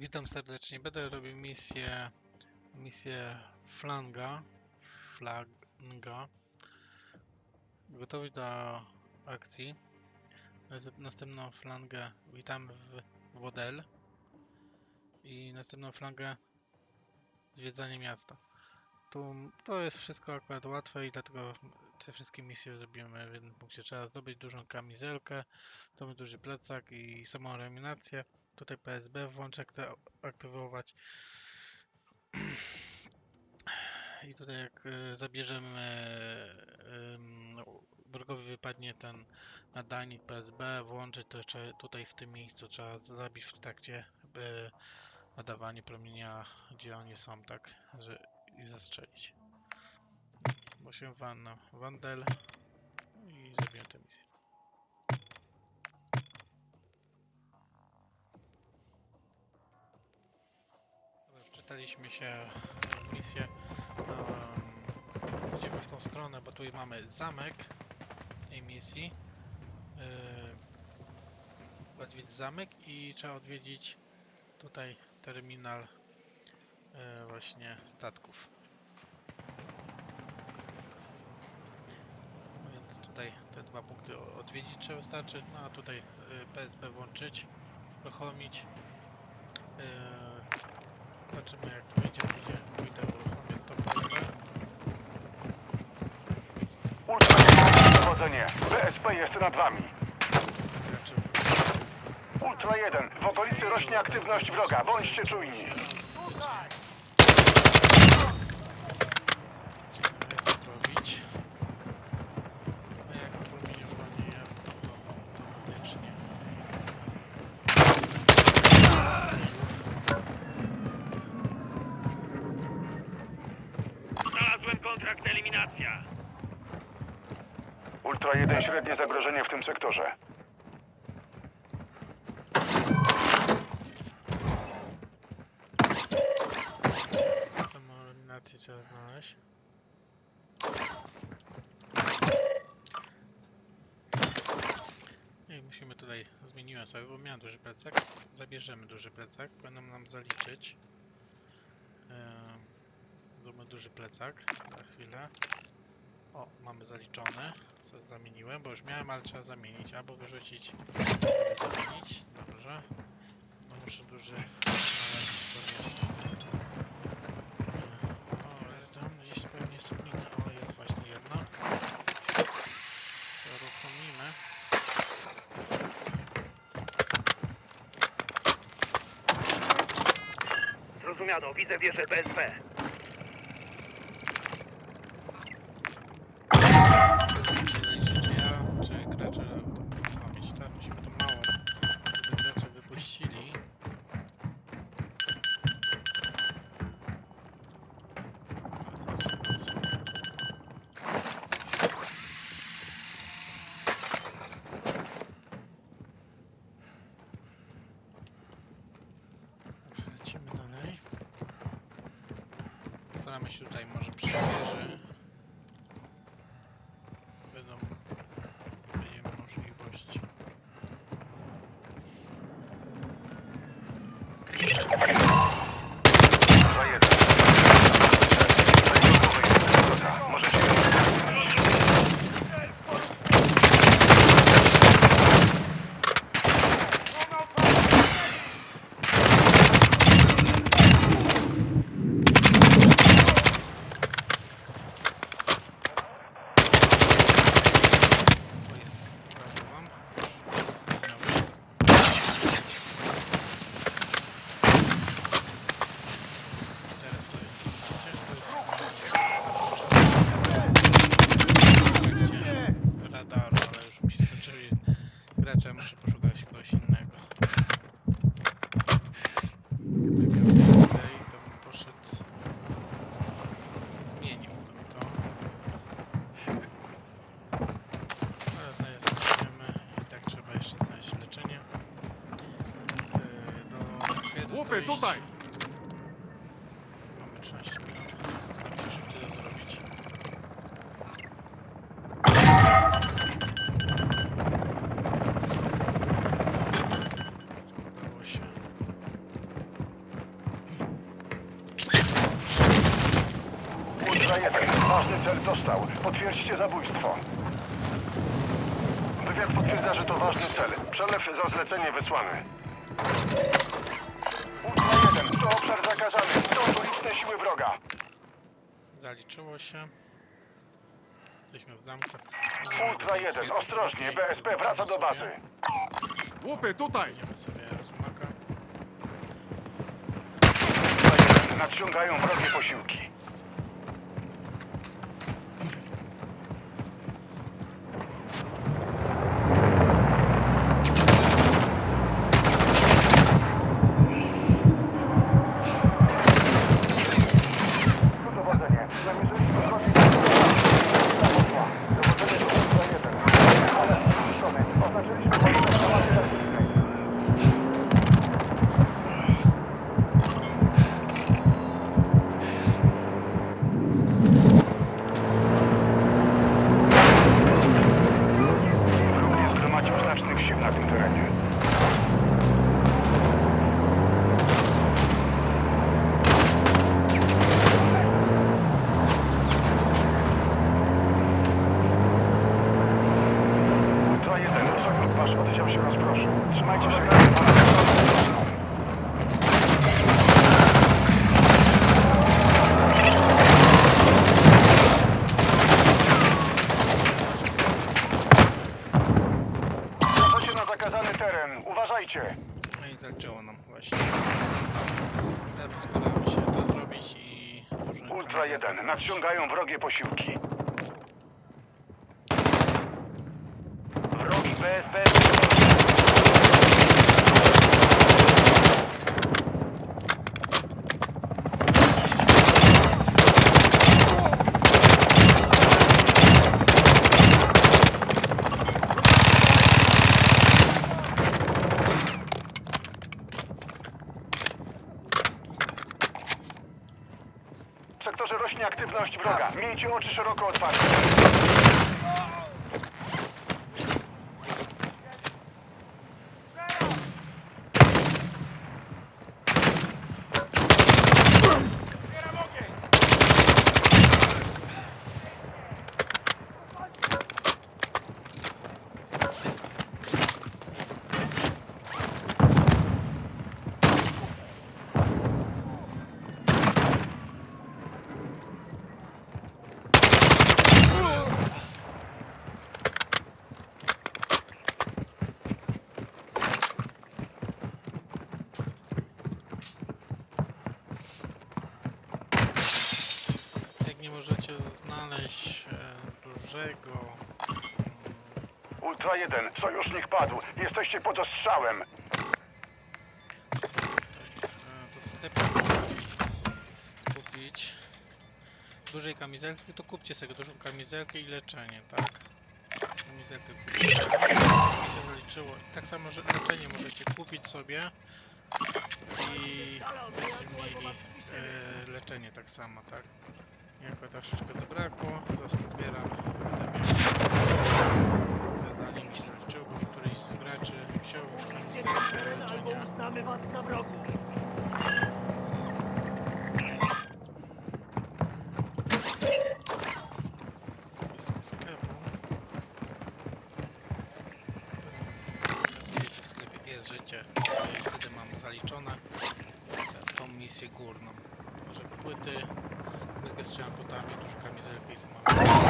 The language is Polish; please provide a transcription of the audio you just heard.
Witam serdecznie. Będę robił misję, misję flanga, flanga. Gotowy do akcji. Następną flangę witamy w Wodel i następną flangę zwiedzanie miasta. Tu to jest wszystko akurat łatwe i dlatego te wszystkie misje zrobimy w jednym punkcie. Trzeba zdobyć dużą kamizelkę, to duży plecak i samą eliminację. Tutaj PSB włączę, chcę aktywować. I tutaj jak e, zabierzemy em, wrogowi wypadnie ten nadajnik PSB, włączyć to jeszcze tutaj w tym miejscu trzeba zabić w trakcie e, nadawania promienia, gdzie oni są, tak, że i zastrzelić. Bo się wanna, wandel i zrobiłem tę misję. Dobra, Wczytaliśmy się w misję. Em, idziemy w tą stronę, bo tutaj mamy zamek tej misji. Yy, odwiedzić zamek i trzeba odwiedzić tutaj terminal właśnie statków. Więc tutaj te dwa punkty odwiedzić trzeba wystarczy. No a tutaj PSB włączyć, uruchomić. Zobaczymy jak to wyjdzie, pójdzie, pójdę uruchomię to PSB. Ultra 1, dowodzenie. BSP jest nad wami. Ultra 1, w okolicy rośnie aktywność wroga. Bądźcie czujni. jak to zrobić. A jak promieniowanie jest, to, to automatycznie. Znalazłem kontrakt eliminacja. Ultra 1, średnie zagrożenie w tym sektorze. Samą eliminację trzeba znaleźć. I musimy tutaj, zmieniłem sobie, bo miałem duży plecak. Zabierzemy duży plecak, będą nam zaliczyć. Zróbmy duży plecak, na chwilę. O, mamy zaliczony, co zamieniłem, bo już miałem, ale trzeba zamienić, albo wyrzucić, zamienić, dobrze. No muszę duży sobie o, tam gdzieś pewnie są liny. O, jest właśnie jedna. Co uruchomimy? Zrozumiano, widzę wieżę BSP. Czy, czy ja, czy gracze to uruchomić? Tak, musimy to małą, żeby gracze wypuścili. Lecimy dalej. Staramy się tutaj może przy wieży. tutaj! Mamy 13 minut. Starczy, żeby tyle zrobić. Udało. Ultra 1, ważny cel został. Potwierdźcie zabójstwo. Wywiad potwierdza, że to ważny cel. Przelew za zlecenie wysłany. 1, to obszar zakazany. Są tu liczne siły wroga. Zaliczyło się. Jesteśmy w zamku. Ultra 1, ostrożnie. BSP wraca do bazy. Łupy, tutaj! Idziemy sobie smaka. Ultra 1, nadciągają wrogie posiłki. Uważajcie. No i zaliczyło nam właśnie. Teraz postaramy się to zrobić i... różne Ultra kamizelki 1, zrobić. nadciągają wrogie posiłki. Wrogi BSP. Sektorze rośnie aktywność wroga. Miejcie oczy szeroko otwarte. Jak nie możecie znaleźć e, dużego... Ultra 1, sojusznik padł. Jesteście pod ostrzałem. e, to w sklepie kupić dużej kamizelki, to kupcie sobie dużą kamizelkę i leczenie, tak? Kamizelkę kupić. Mi się zaliczyło. Tak samo, że leczenie możecie kupić sobie i będziecie mieli e, leczenie tak samo, tak? Jako troszeczkę zabrakło, zaraz pozbieram. Zadanie mi bo któryś z graczy wziął już kamizelkę leczenia. uznamy was za wrogów. życie. Wtedy mam zaliczone tą misję górną. Może płyty, z trzema płytami, dużo kamizelki i.